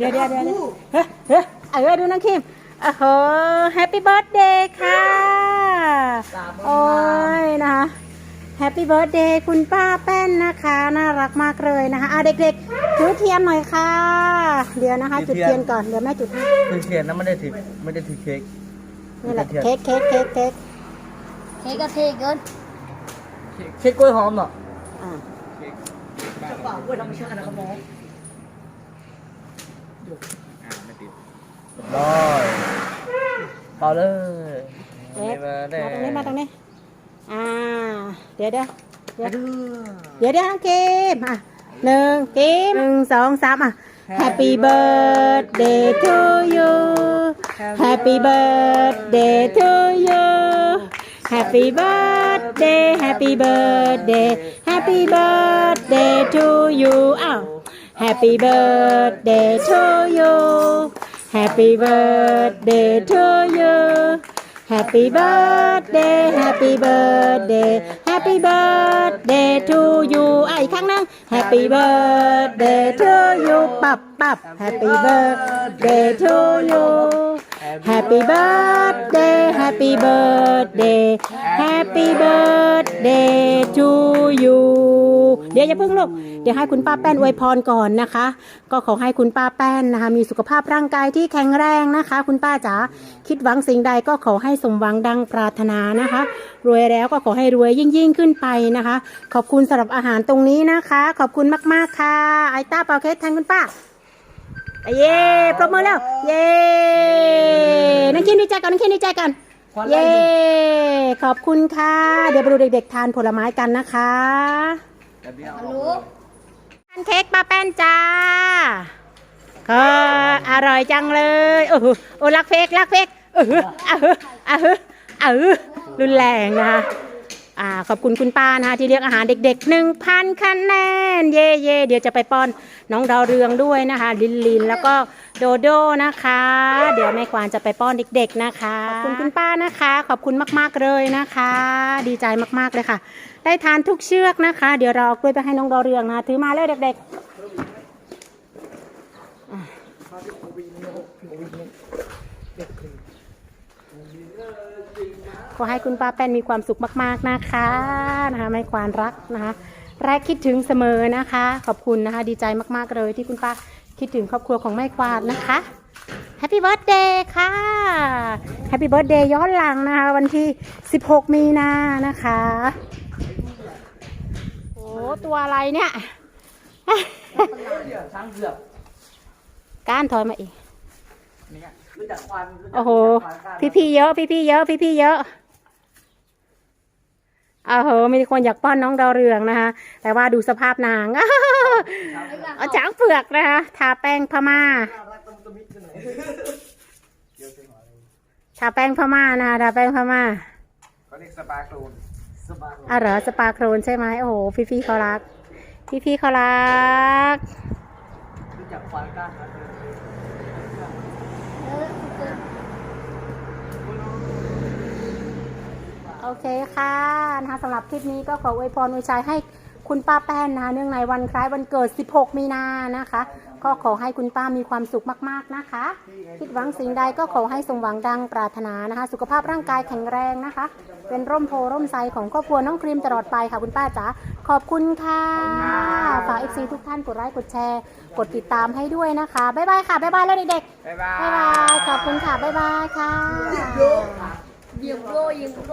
เดี๋ยวเดี๋ยวเดี๋ยวเดี๋ยวเฮ้ยเฮ้ยเออดูน้องคิมโอ้โหแฮปปี้เบิร์ดเดย์ค่ะ โอ้ยนะคะแฮปปี้เบิร์ดเดย์คุณป้าแป้นนะคะ น่ารักมากเลยนะคะอะเด็กๆถือเทียนหน่อยค่ะ เดี๋ยวนะคะ จุดเทียนก่อนเดี๋ยวแม่จุดให้คือเทียนนะไม่ได้ถือไม่ได้ถือเค้กนี่แหละเค้กเค้กเค้กเค้กเค้กก็เทเกินเค้กกล้วยหอมเนาะอะเปล่ากล้วยธรรมชาตินะครับน้อง ร้อยเปล่าเลย เค้ก มา มา ได้ ตรงนี้มาตรงนี้ อ่า เดี๋ยวเดี๋ยวเดี๋ยว เดี๋ยวเดี๋ยวน้องเกมอ่ะหนึ่งเกมหนึ่งสองสามอ่ะ Happy birthday to you Happy birthday to you Happy birthday Happy birthday Happy birthday to you อ้าว Happy birthday to you. Happy birthday to you. Happy birthday, happy birthday, happy birthday to you. Ai khác nữa. Happy birthday to you. Bập bập. Happy birthday to you. Happy birthday, happy birthday, happy birthday to you. เดี๋ยวอย่าเพิ่งลูกเดี๋ยวให้คุณป้าแป้นอวยพรก่อนนะคะ ก็ขอให้คุณป้าแป้นนะคะ มีสุขภาพร่างกายที่แข็งแรงนะคะ คุณป้าจ๋าคิดหวังสิ่งใดก็ขอให้สมหวังดังปรารถนานะคะ รวยแล้วก็ขอให้รวยยิ่งยิ่งๆขึ้นไปนะคะ ขอบคุณสำหรับอาหารตรงนี้นะคะ ขอบคุณมาก ๆ ค่ะ ไอต้าเปาเค้กแทนคุณป้าเย้ปรบมือแล้ว เย้นักคินดีใจกันนักคินดีใจกันเย้ขอบคุณค่ะ เดี๋ยวไปดูเด็ก ๆ ทานผลไม้กันนะคะ รู้ทานเค้กป้าแป้นจ้าก็อร่อยจังเลยโอ้โหโอ้รักเค้กรักเค้กเออเออเออเออรุนแรงนะคะ อ่าขอบคุณคุณป้านะคะที่เลี้ยงอาหารเด็กๆหนึ่งพันคะแนนเย่เย่เดี๋ยวจะไปป้อนน้องดาวเรืองด้วยนะคะ ลินลินแล้วก็โดโดนะคะ เดี๋ยวแม่ควานจะไปป้อนเด็ก ๆนะคะขอบคุณคุณป้านะคะ ขอบคุณมากๆเลยนะคะ ดีใจมากๆเลยค่ะ ได้ทานทุกเชือกนะคะ เดี๋ยวเราเอากล้วยไปให้น้องดาวเรืองนะถือมาเลยเด็กๆอะ ขอให้คุณป้าแป้นมีความสุขมาก ๆนะคะนะคะไม่ควานรักนะคะแรกคิดถึงเสมอนะคะ ขอบคุณนะคะ ดีใจมากๆเลยที่คุณป้าคิดถึงครอบครัวของแม่ควานนะคะแฮปปี้เบิร์ a เดย์ค่ะแฮปปี้เบิร์ a เดย์ย้อนหลังนะคะ วันที่ 16 มีนานะคะโอ้ตัวอะไรเนี่ยช้างเผือกก้านถอยมาอีก เนี่ยรู้จักควันรู้จักโอ้โหควันก้านพี่พี่ๆเยอะ พี่พี่ๆเยอะ พี่พี่ๆเยอะโอ้โหมีคนอยากป้อนน้องดาวเรืองนะคะ แต่ว่าดูสภาพนาง เอาจ้างเผือกนะคะทาแป้งพม่าทาแป้งพม่านะคะทาแป้งพม่าเขาเรียกสปาโครนสปาโครนอะเหรอสปาโครนใช่ไหมโอ้โห พี่พี่ๆเขารัก พี่พี่ๆเขารัก รู้จักควันก้านไหม โอเคค่ะนะคะสำหรับคลิปนี้ก็ขออวยพรอวยชัยให้คุณป้าแป้นนะคะเนื่องในวันคล้ายวันเกิด 16 มีนานะคะ ก็ขอให้คุณป้ามีความสุขมากๆนะคะ คิดหวังสิ่งใดก็ขอให้สมหวังดังปรารถนานะคะ สุขภาพร่างกายแข็งแรงนะคะ เป็นร่มโพร่มไทรของครอบครัวน้องครีมตลอดไปค่ะคุณป้าจ๋าขอบคุณค่ะฝากเอฟซีทุกท่านกดไลค์กดแชร์ กดติดตามให้ด้วยนะคะบ๊ายบายค่ะบ๊ายบายแล้วเด็กบ๊ายบาๆยบ๊ายบายขอบคุณค่ะบ๊ายบายค่ะยิงโลยิงโล